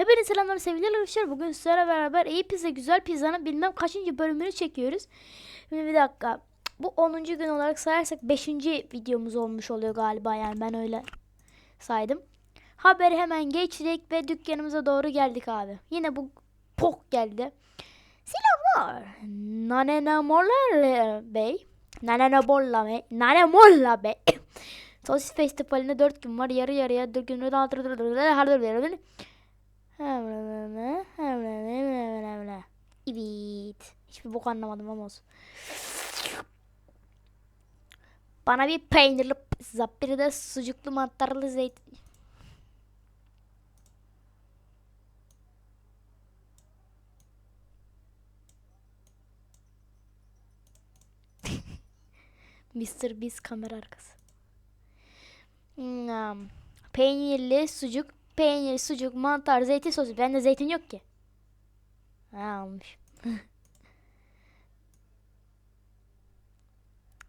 Hepinize selamlar sevgili arkadaşlar. Bugün sizlerle beraber iyi pizza güzel pizzanın bilmem kaçıncı bölümünü çekiyoruz. Şimdi bir dakika. Bu 10. gün olarak sayarsak 5. videomuz olmuş oluyor galiba yani ben öyle saydım. Haberi hemen geçtik ve dükkanımıza doğru geldik abi. Yine bu pok geldi. Selamlar. Nanena Molla Bey. Nanena Molla Bey. Nane Molla Bey. Sosis Festivali'ne 4 gün var. Yarı yarıya 4 gün Evet. Hiçbir bok anlamadım ama olsun. Bana bir peynirli pizza, de sucuklu mantarlı zeytin. Mr. Beast kamera arkası. Hmm, Peynirli sucuk, peynir, sucuk, mantar, zeytin sosu. Bende zeytin yok ki. Ha almış.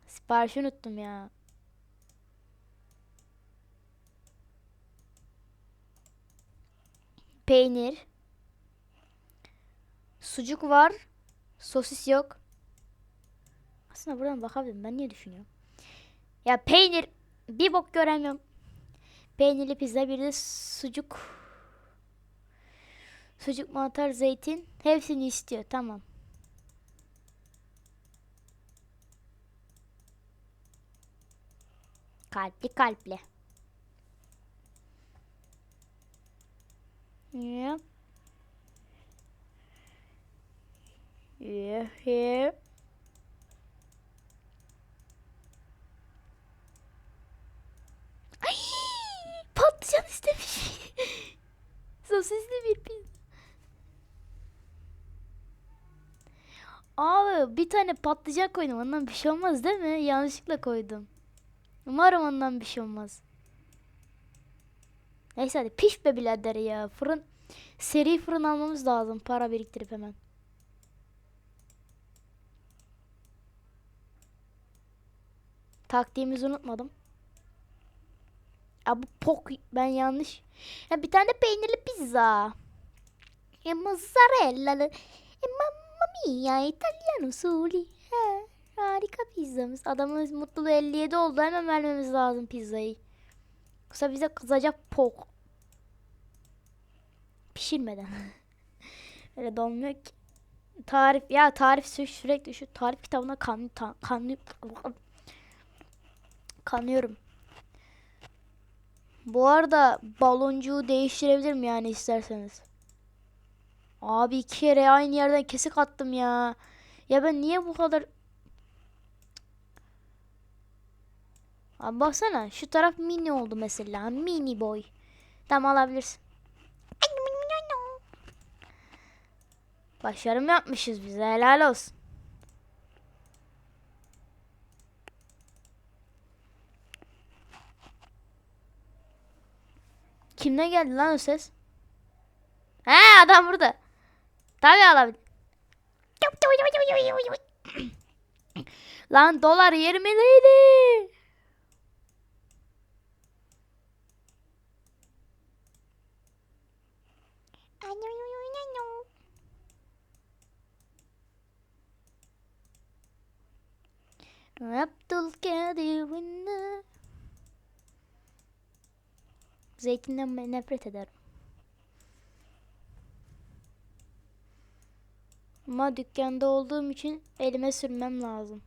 Siparişi unuttum ya. Peynir. Sucuk var. Sosis yok. Aslında buradan bakabilirim. Ben niye düşünüyorum? Ya peynir bir bok göremiyorum. Peynirli pizza bir de sucuk. Sucuk, mantar, zeytin. Hepsini istiyor. Tamam. Kalpli kalpli. Yep. Yeah, yeah. Ay, patlıcan istemiş. Sosisli bir pizza. Abi bir tane patlıcan koydum. Ondan bir şey olmaz değil mi? Yanlışlıkla koydum. Umarım ondan bir şey olmaz. Neyse hadi piş be birader ya. Fırın seri fırın almamız lazım. Para biriktirip hemen. Taktiğimizi unutmadım. Ya bu pok ben yanlış. Ya bir tane de peynirli pizza. E mozzarella'lı. E mamma mia İtalyan usulü. He, harika pizzamız. Adamın mutluluğu 57 oldu. Hemen vermemiz lazım pizzayı. Yoksa bize kızacak pok. Pişirmeden. Öyle dolmuyor ki. Tarif ya tarif sü- sürekli şu tarif kitabına kan, ta, kan, kanıyorum. Bu arada baloncuğu değiştirebilirim yani isterseniz. Abi iki kere aynı yerden kesik attım ya. Ya ben niye bu kadar... Abi baksana şu taraf mini oldu mesela. Mini boy. Tamam alabilirsin. Başarım yapmışız bize helal olsun. Kimden geldi lan o ses? He adam burada. Tabii alabilir. lan dolar 20 liraydı. Abdülkadir'in Zeytinden nefret ederim. Ama dükkanda olduğum için elime sürmem lazım.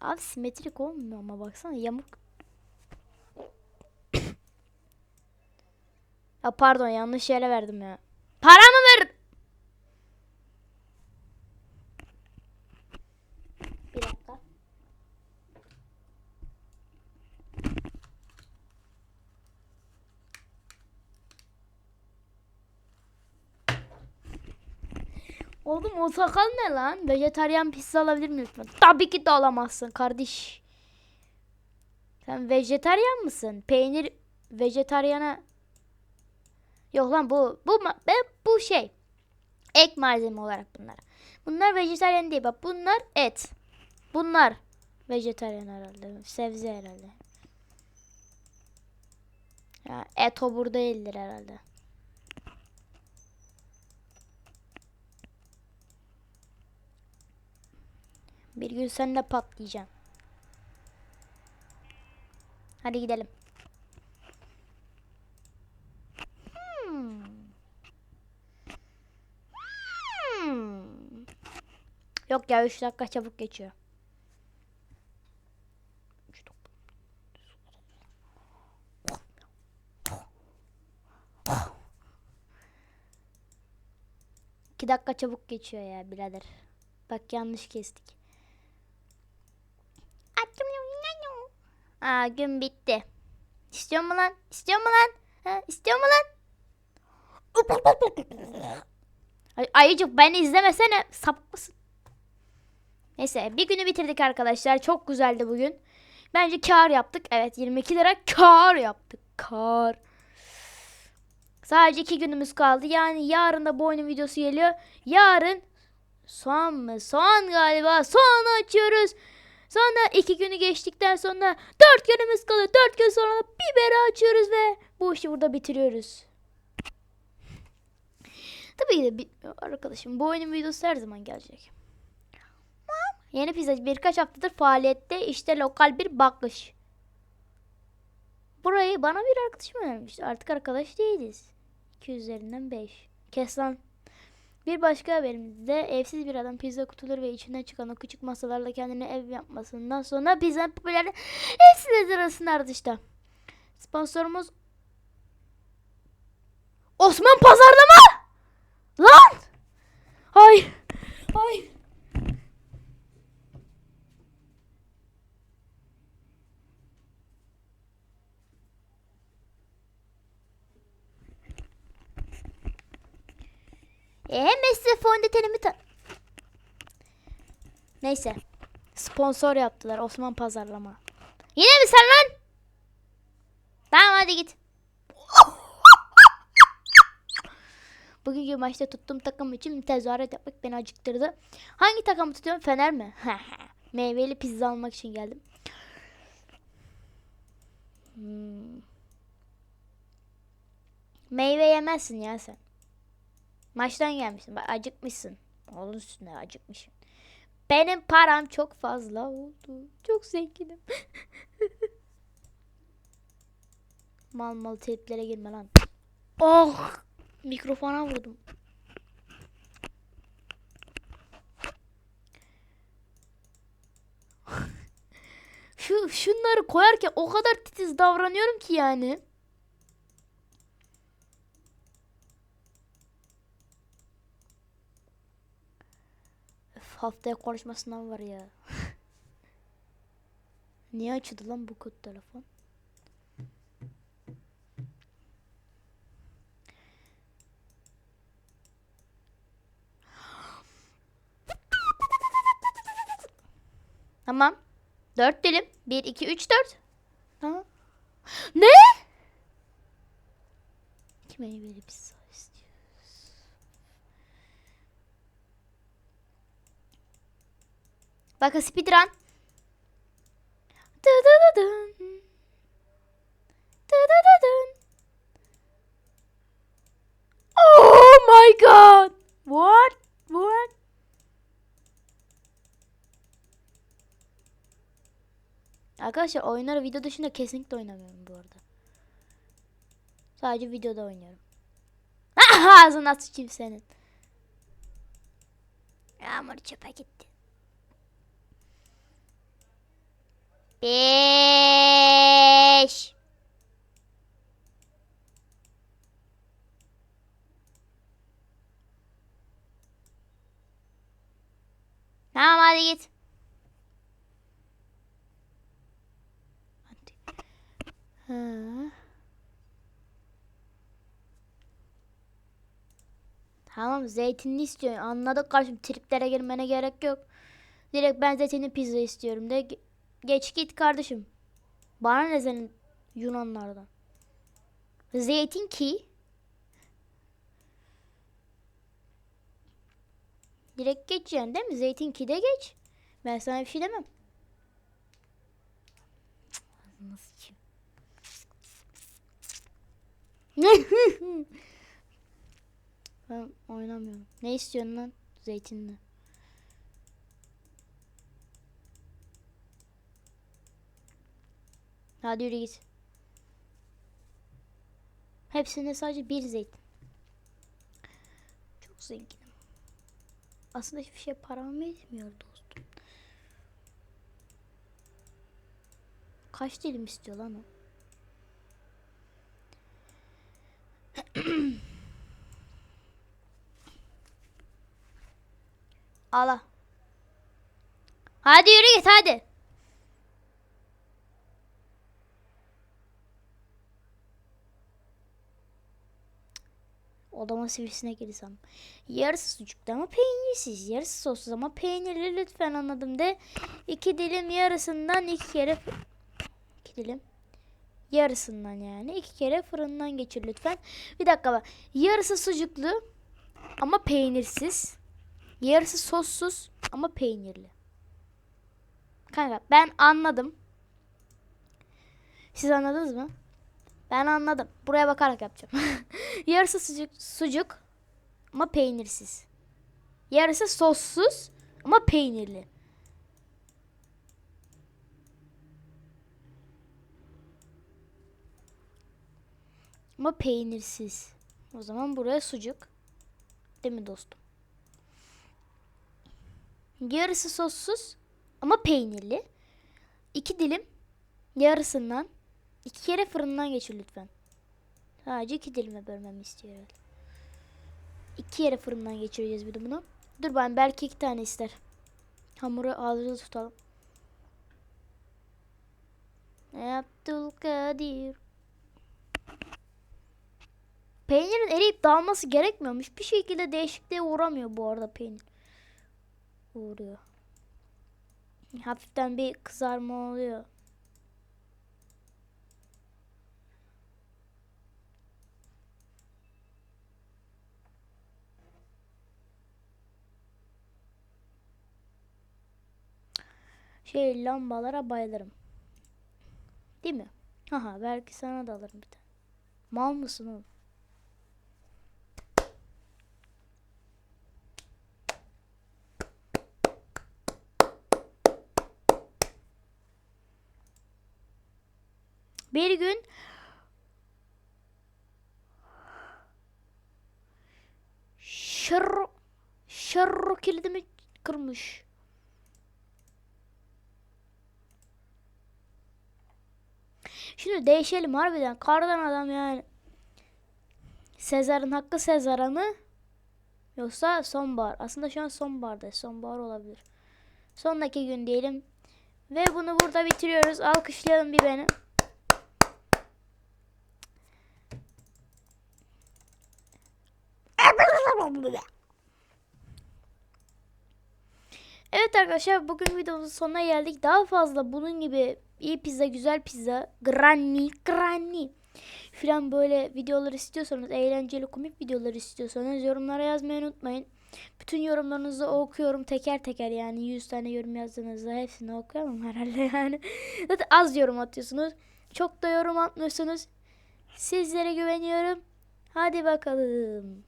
Abi simetrik olmuyor ama baksana yamuk. ya pardon yanlış yere verdim ya. Paramı ver. Bir dakika. Oğlum o sakal ne lan? Vejetaryen pizza alabilir miyim lütfen? Tabii ki de alamazsın kardeş. Sen vejetaryen mısın? Peynir vejetaryana Yok lan bu bu ben bu şey. Ek malzeme olarak bunlar. Bunlar vejetaryen değil bak. Bunlar et. Bunlar vejetaryen herhalde. Sebze herhalde. Ya et o burada değildir herhalde. Bir gün sen de patlayacaksın. Hadi gidelim. Hmm. Hmm. Yok ya 3 dakika çabuk geçiyor. 2 dakika çabuk geçiyor ya birader. Bak yanlış kestik. Aa gün bitti. İstiyor mu lan? İstiyor mu lan? Ha, istiyor mu lan? Ay, ayıcık beni izlemesene. Sapık mısın? Neyse bir günü bitirdik arkadaşlar. Çok güzeldi bugün. Bence kar yaptık. Evet 22 lira kar yaptık. Kar. Sadece iki günümüz kaldı. Yani yarın da bu oyunun videosu geliyor. Yarın soğan mı? Soğan galiba. Soğanı açıyoruz. Sonra iki günü geçtikten sonra dört günümüz kalıyor. Dört gün sonra biberi açıyoruz ve bu işi burada bitiriyoruz. Tabii de bitmiyor arkadaşım. Bu oyunun videosu her zaman gelecek. Yeni pizzacı birkaç haftadır faaliyette işte lokal bir bakış. Burayı bana bir arkadaşım önermişti. Artık arkadaş değiliz. 2 üzerinden 5. Kes lan. Bir başka haberimizde evsiz bir adam pizza kutuları ve içinden çıkan o küçük masalarla kendine ev yapmasından sonra pizzanın popüler evsiz arasında artışta. Sponsorumuz Osman Pazarlama! Lan! Hayır. Hayır. E hemen size fondötenimi ta... Neyse. Sponsor yaptılar Osman Pazarlama. Yine mi sen lan? Tamam hadi git. Bugünkü maçta tuttuğum takım için tezahürat yapmak beni acıktırdı. Hangi takımı tutuyorum? Fener mi? Meyveli pizza almak için geldim. Hmm. Meyve yemezsin ya sen. Maçtan gelmişsin. Bak acıkmışsın. Onun üstüne acıkmışsın. Benim param çok fazla oldu. Çok zenginim. mal mal triplere girme lan. Oh! Mikrofona vurdum. Şu şunları koyarken o kadar titiz davranıyorum ki yani. Haftaya konuşma sınavı var ya. Niye açıldı lan bu kod telefon? Tamam. Dört dilim. Bir, iki, üç, dört. Tamam. Ne? İki meyveli pizza Bakın speedrun. Oh my god. What? What? Arkadaşlar oyunları video dışında kesinlikle oynamıyorum bu arada. Sadece videoda oynuyorum. Ağzına sıçayım senin. Yağmur çöpe gitti. Beş. Tamam hadi git. Ha. Tamam zeytinli istiyorum. Anladık kardeşim. Triplere girmene gerek yok. Direkt ben zeytinli pizza istiyorum de. Ge- Geç git kardeşim. Bana ne senin Yunanlardan. Zeytin ki. Direkt geçeceksin değil mi? Zeytin ki de geç. Ben sana bir şey demem. Sıçayım. ben oynamıyorum. Ne istiyorsun lan? Zeytinli. Hadi yürü git. Hepsinde sadece bir zeytin. Çok zenginim. Aslında hiçbir şey param etmiyor dostum. Kaç dilim istiyor lan o? Ala. Hadi yürü git hadi. Odama sivisine girsem. Yarısı sucuklu ama peynirsiz. Yarısı sossuz ama peynirli lütfen anladım de. İki dilim yarısından iki kere iki dilim yarısından yani iki kere fırından geçir lütfen. Bir dakika bak. Yarısı sucuklu ama peynirsiz. Yarısı sossuz ama peynirli. Kanka ben anladım. Siz anladınız mı? Ben anladım. Buraya bakarak yapacağım. Yarısı sucuk, sucuk ama peynirsiz. Yarısı sossuz ama peynirli. Ama peynirsiz. O zaman buraya sucuk. Değil mi dostum? Yarısı sossuz ama peynirli. İki dilim yarısından iki kere fırından geçir lütfen. Sadece iki dilime bölmemi istiyor. İki kere fırından geçireceğiz bir de bunu. Dur ben belki iki tane ister. Hamuru ağzında tutalım. Abdülkadir. Peynirin eriyip dağılması gerekmiyormuş. Bir şekilde değişikliğe uğramıyor bu arada peynir. Uğruyor. Hafiften bir kızarma oluyor. Şey lambalara bayılırım. Değil mi? Haha belki sana da alırım bir tane. Mal mısın oğlum? Bir gün şır şır kilidimi kırmış. Şimdi değişelim harbiden. Kardan adam yani. Sezar'ın hakkı Sezar'a mı? Yoksa sonbahar. Aslında şu an sonbaharda. Sonbahar olabilir. Sondaki gün diyelim. Ve bunu burada bitiriyoruz. Alkışlayalım bir beni. Evet arkadaşlar bugün videomuzun sonuna geldik. Daha fazla bunun gibi iyi pizza, güzel pizza, granny, granny filan böyle videolar istiyorsanız, eğlenceli komik videolar istiyorsanız yorumlara yazmayı unutmayın. Bütün yorumlarınızı okuyorum teker teker yani 100 tane yorum yazdığınızda hepsini okuyamam herhalde yani. Zaten az yorum atıyorsunuz. Çok da yorum atmıyorsunuz. Sizlere güveniyorum. Hadi bakalım.